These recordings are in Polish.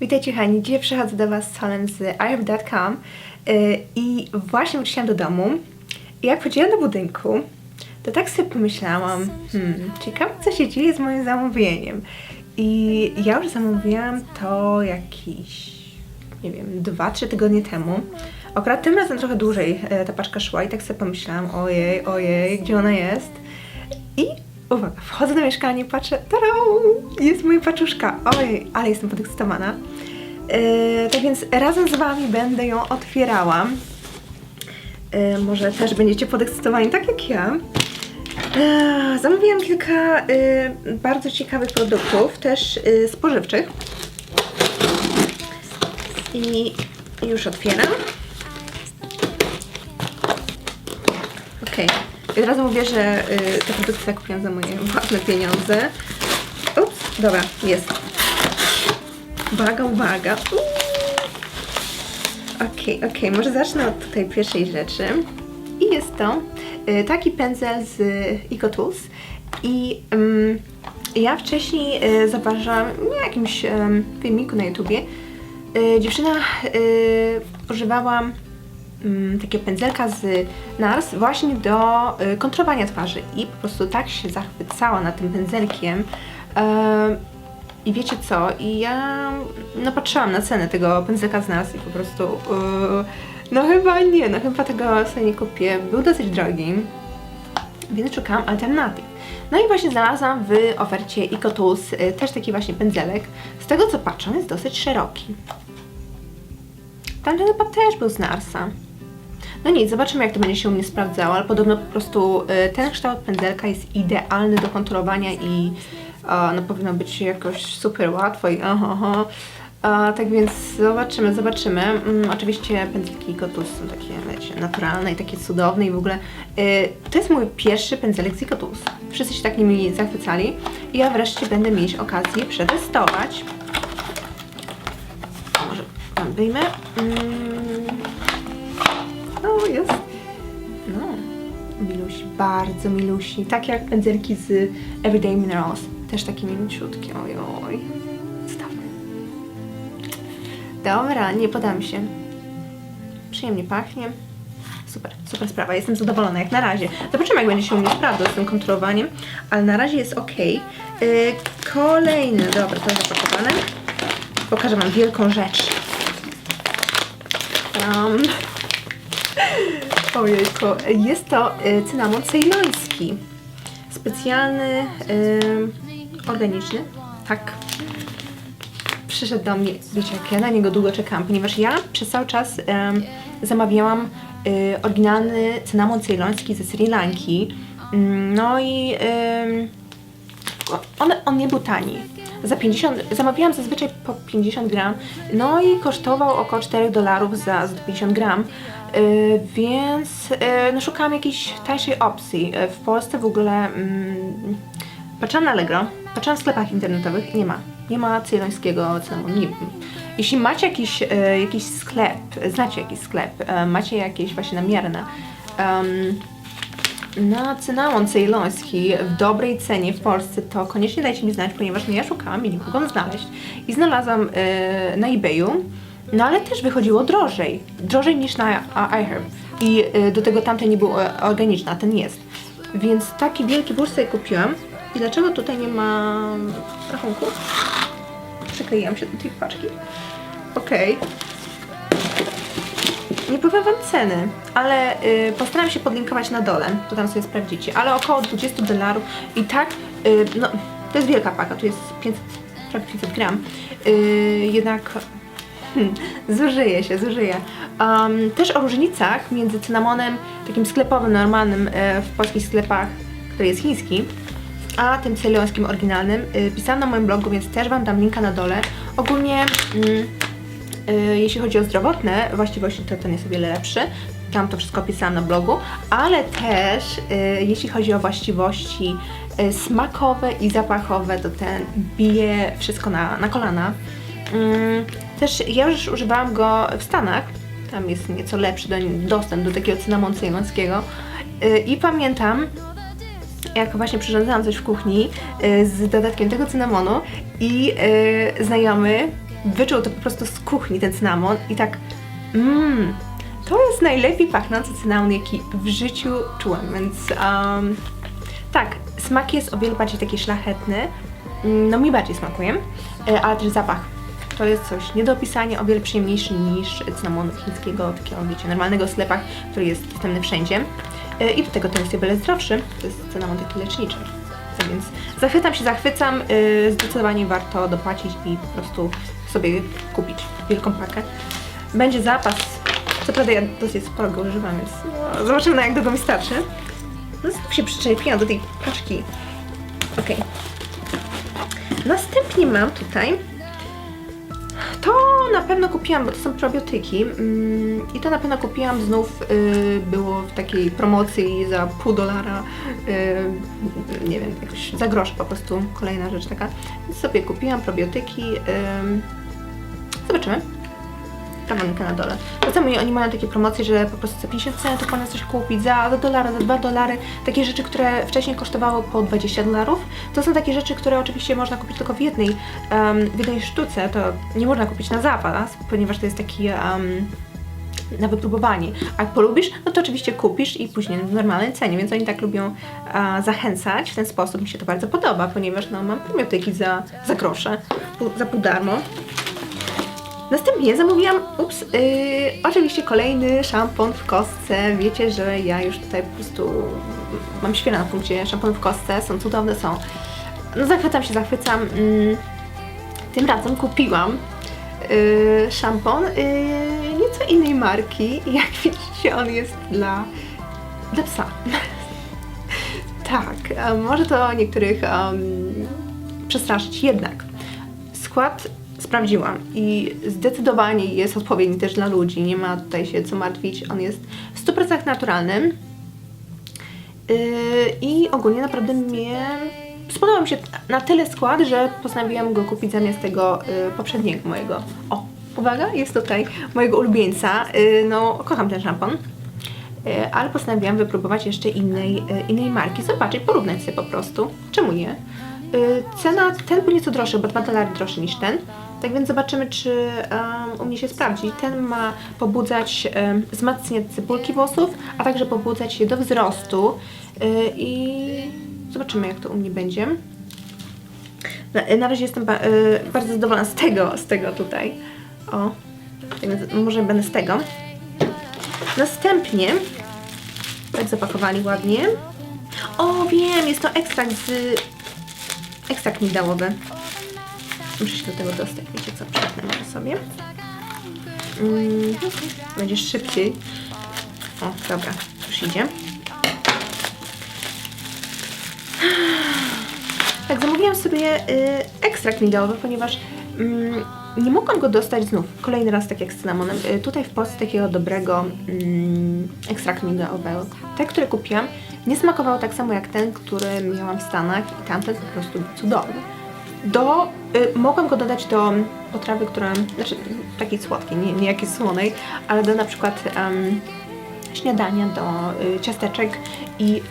Witajcie kochani, dzisiaj przychodzę do Was z Solem z iHerb.com yy, i właśnie wróciłam do domu i jak chodziłam do budynku, to tak sobie pomyślałam, hmm, ciekawe co się dzieje z moim zamówieniem. I ja już zamówiłam to jakiś, nie wiem, 2-3 tygodnie temu. Akurat tym razem trochę dłużej e, ta paczka szła i tak sobie pomyślałam, ojej, ojej, gdzie ona jest? I uwaga, wchodzę do mieszkania i patrzę, tada, jest moja paczuszka. Ojej, ale jestem podekscytowana. Yy, tak więc razem z Wami będę ją otwierała. Yy, może też będziecie podekscytowani, tak jak ja. Yy, zamówiłam kilka yy, bardzo ciekawych produktów, też yy, spożywczych. I już otwieram. Okej. Od razu mówię, że y, te produkty tak kupiłam za moje własne pieniądze. Ups, dobra, jest. Uwaga, uwaga. Okej, okej, może zacznę od tej pierwszej rzeczy. I jest to y, taki pędzel z y, EcoTools. I ym, ja wcześniej y, zauważyłam na jakimś ym, filmiku na YouTubie, y, dziewczyna y, używała mm, takiego pędzelka z NARS właśnie do y, kontrolowania twarzy i po prostu tak się zachwycała nad tym pędzelkiem. Em, I wiecie co? I ja no patrzyłam na cenę tego pędzelka z NARS i po prostu y, no chyba nie, no chyba tego sobie nie kupię. Był dosyć drogi, więc szukałam alternatyw. No i właśnie znalazłam w ofercie EcoTools y, też taki właśnie pędzelek. Z tego co patrzę, jest dosyć szeroki. Tamten chyba też był z Narsa. No nic, zobaczymy jak to będzie się u mnie sprawdzało, ale podobno po prostu y, ten kształt pędzelka jest idealny do kontrolowania i no powinno być jakoś super łatwo i aha, aha. E, tak więc zobaczymy, zobaczymy. Mm, oczywiście pędzelki Kotus są takie, wiecie, naturalne i takie cudowne i w ogóle y, to jest mój pierwszy pędzelek z Kotus. Wszyscy się tak nimi zachwycali i ja wreszcie będę mieć okazję przetestować. Może tam wyjmę. Mm. Bardzo milusi. Tak jak pędzelki z Everyday Minerals. Też takie milusiutkie, oj, oj. Cudowne. Dobra, nie podam się. Przyjemnie pachnie. Super, super sprawa. Jestem zadowolona jak na razie. Zobaczymy, jak będzie się u mnie sprawdzał z tym kontrolowaniem, ale na razie jest ok. Yy, kolejny, dobra, to jest zapakowane. Pokażę Wam wielką rzecz. Um, ojejku, jest to y, cynamon cejloński. Specjalny, y, organiczny. Tak. Przyszedł do mnie, wiecie jak ja na niego długo czekałam, ponieważ ja przez cały czas em, zamawiałam y, oryginalny cynamon cejloński ze Sri Lanki. Mm, No i em, on, on nie był tani. Za 50, zamawiałam zazwyczaj po 50 gram, no i kosztował około 4 dolarów za, za 50 gram, yy, więc yy, no szukałam jakiejś tańszej opcji. Yy, w Polsce w ogóle mm, patrzyłam na Allegro, patrzyłam w sklepach internetowych nie ma. Nie ma cylońskiego cynamonu. Jeśli macie jakiś, yy, jakiś sklep, znacie jakiś sklep, yy, macie jakieś właśnie namierne, um, na cynamon cejloński w dobrej cenie w Polsce, to koniecznie dajcie mi znać, ponieważ no ja szukałam i nie mogłam znaleźć. I znalazłam e, na eBayu, no ale też wychodziło drożej. Drożej niż na iHerb. I e, do tego tamten nie był e, organiczny, a ten jest. Więc taki wielki burz sobie kupiłam. I dlaczego tutaj nie ma rachunku? Przykleiłam się do tej paczki. Okej. Nie powiem wam ceny, ale y, postaram się podlinkować na dole, to tam sobie sprawdzicie, ale około 20 dolarów i tak, y, no to jest wielka paka, tu jest 500, prawie 500 gram, y, jednak hmm, zużyje się, zużyje. Um, też o różnicach między cynamonem takim sklepowym, normalnym e, w polskich sklepach, który jest chiński, a tym celońskim oryginalnym y, pisałam na moim blogu, więc też Wam dam linka na dole. Ogólnie y, jeśli chodzi o zdrowotne właściwości, to ten jest o wiele lepszy. Tam to wszystko opisałam na blogu, ale też y, jeśli chodzi o właściwości y, smakowe i zapachowe, to ten bije wszystko na, na kolana. Mm, też ja już używałam go w Stanach, tam jest nieco lepszy do, dostęp do takiego cynamonu cejlońskiego y, i pamiętam, jak właśnie przyrządzałam coś w kuchni y, z dodatkiem tego cynamonu i y, znajomy wyczuł to po prostu z kuchni, ten cynamon i tak mmm, to jest najlepiej pachnący cynamon, jaki w życiu czułam, więc um, tak, smak jest o wiele bardziej taki szlachetny, Mm, no mi bardziej smakuje, e, ale też zapach. To jest coś nie do opisania, o wiele przyjemniejszy niż cynamon chińskiego, takiego wiecie, normalnego sklepach, który jest dostępny wszędzie. E, I do tego ten jest o wiele zdrowszy, to jest cynamon taki leczniczy. Więc zachwycam się, zachwycam, e, zdecydowanie warto dopłacić i po prostu sobie kupić wielką pakę. Będzie zapas, co prawda ja dosyć sporo go używam, więc no, zobaczymy na jak długo mi starczy. No, znów się przyczepiłam do tej paczki. Okej. Następnie mam tutaj. To na pewno kupiłam, bo to są probiotyki. mm, I to na pewno kupiłam znów. y, było w takiej promocji za pół dolara. Y, nie wiem, jakoś za grosz po prostu. Kolejna rzecz taka. Więc sobie kupiłam probiotyki. ym, zobaczymy. Tam linka na dole. Czasami oni mają takie promocje, że po prostu za 50 centów można coś kupić, za, za dolara, za 2 dolary. Takie rzeczy, które wcześniej kosztowały po 20 dolarów. To są takie rzeczy, które oczywiście można kupić tylko w jednej, em, w jednej sztuce. To nie można kupić na zapas, ponieważ to jest taki em, na wypróbowanie. A jak polubisz, no to oczywiście kupisz i później w normalnej cenie, więc oni tak lubią zachęcać w ten sposób. Mi się to bardzo podoba, ponieważ no, mam probiotyki za, za grosze, za pół darmo. Następnie zamówiłam, ups, yy, oczywiście kolejny szampon w kostce. Wiecie, że ja już tutaj po prostu mam świetne na punkcie szampon w kostce, są cudowne, są. No zachwycam się, zachwycam. Mm, tym razem kupiłam yy, szampon yy, nieco innej marki. Jak widzicie, on jest dla, dla psa. tak, a może to niektórych um, przestraszyć, jednak skład sprawdziłam i zdecydowanie jest odpowiedni też dla ludzi. Nie ma tutaj się co martwić. On jest w 100% naturalny. Yy, I ogólnie naprawdę mnie spodobał mi się na tyle skład, że postanowiłam go kupić zamiast tego yy, poprzedniego mojego. O, uwaga, jest tutaj mojego ulubieńca. Yy, no, kocham ten szampon. Yy, ale postanowiłam wypróbować jeszcze innej, yy, innej marki, zobaczyć, porównać sobie po prostu. Czemu nie? Cena, ten był nieco droższy, bo 2 dolary droższy niż ten. Tak więc zobaczymy, czy um, u mnie się sprawdzi. Ten ma pobudzać, um, wzmacniać cebulki włosów, a także pobudzać je do wzrostu. Yy, I zobaczymy, jak to u mnie będzie. Na, na razie jestem ba yy, bardzo zadowolona z tego, z tego tutaj. O, tak może będę z tego. Następnie, tak zapakowali ładnie. O, wiem, jest to ekstrakt z... Ekstrakt migdałowy. Muszę się do tego dostać, wiecie co, przepnę może sobie. Mm, będzie szybciej. O, dobra, już idzie. Tak, zamówiłam sobie y, ekstrakt migdałowy, ponieważ mm, nie mogłam go dostać znów, kolejny raz tak jak z cynamonem. Y, tutaj w Polsce takiego dobrego mm, ekstraktu migdałowego. Te, które kupiłam, nie smakowało tak samo jak ten, który miałam w Stanach i tamten po prostu był cudowny. Do, y, mogłam go dodać do potrawy, która, znaczy takiej słodkiej, nie, nie jakiejś słonej, ale do na przykład śniadania, do y, ciasteczek i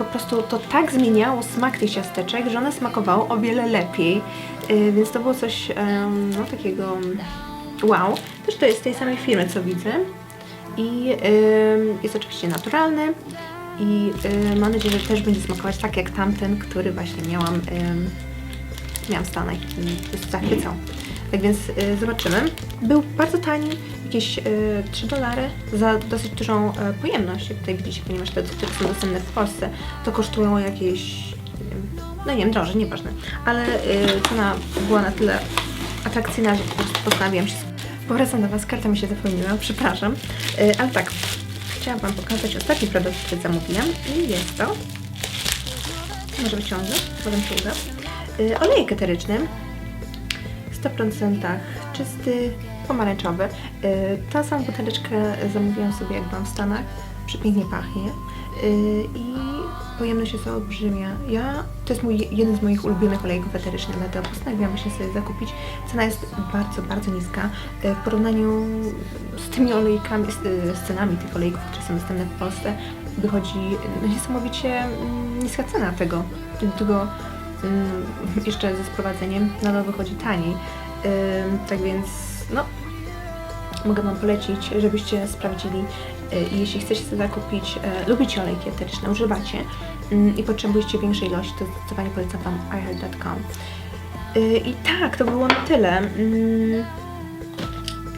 po prostu to tak zmieniało smak tych ciasteczek, że one smakowały o wiele lepiej, y, więc to było coś no, takiego wow. Też to jest z tej samej firmy, co widzę i jest oczywiście naturalny i y, mam nadzieję, że też będzie smakować tak jak tamten, który właśnie miałam, miałam w i zachwycał. Tak więc y, zobaczymy. Był bardzo tani, jakieś y, 3 dolary za dosyć dużą e, pojemność, jak tutaj widzicie, ponieważ te, które są dostępne w Polsce, to kosztują jakieś, nie wiem, no nie wiem, drożej, nieważne, ale y, cena była na tyle atrakcyjna, że postanowiłam się Powracam do Was, karta mi się zapełniła, przepraszam. Y, ale tak, chciałam Wam pokazać ostatni produkt, który zamówiłam i jest to, może wyciągnę, potem się uda, y, olejek eteryczny, 100% czysty, pomarańczowy. Y, Tą samą buteleczkę zamówiłam sobie jak byłam w Stanach, przepięknie pachnie y, i pojemność jest olbrzymia. Ja, to jest mój, jeden z moich ulubionych olejków eterycznych, dlatego postanowiłam właśnie sobie zakupić. Cena jest bardzo, bardzo niska y, w porównaniu z tymi olejkami, z, cenami tych olejków, które są dostępne w Polsce. Wychodzi no, niesamowicie mm, niska cena tego, tego jeszcze ze sprowadzeniem nadal wychodzi taniej. tak więc, no, mogę Wam polecić, żebyście sprawdzili y, jeśli chcecie sobie zakupić, y, lubicie olejki eteryczne, używacie mm, i potrzebujecie większej ilości, to zdecydowanie polecam Wam iHeart.com. Y, I tak, to było na tyle. Mm,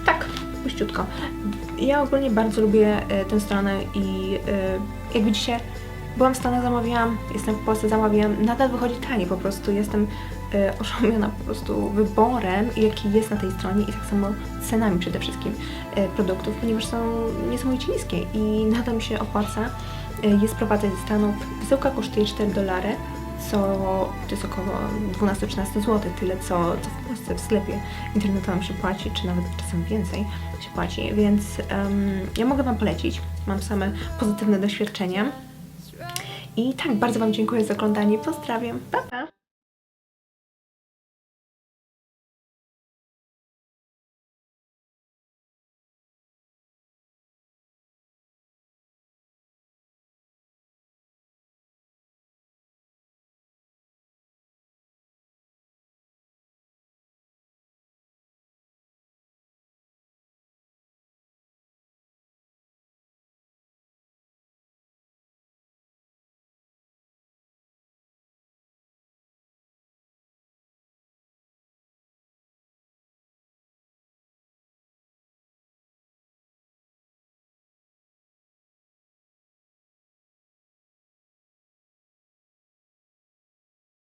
Tak, puściutko. Ja ogólnie bardzo lubię tę stronę i jak widzicie, byłam w Stanach, zamawiałam, jestem w Polsce, zamawiałam, nadal wychodzi taniej po prostu, jestem e, oszołomiona po prostu wyborem, jaki jest na tej stronie i tak samo cenami przede wszystkim e, produktów, ponieważ są niesamowicie niskie i nadal mi się opłaca e, je sprowadzać ze Stanów. Wysyłka kosztuje 4 dolary, co to jest około 12-13 zł, tyle co, co w Polsce w sklepie internetowym się płaci, czy nawet czasem więcej się płaci, więc em, ja mogę Wam polecić. Mam same pozytywne doświadczenia. I tak, bardzo Wam dziękuję za oglądanie. Pozdrawiam. Pa, pa!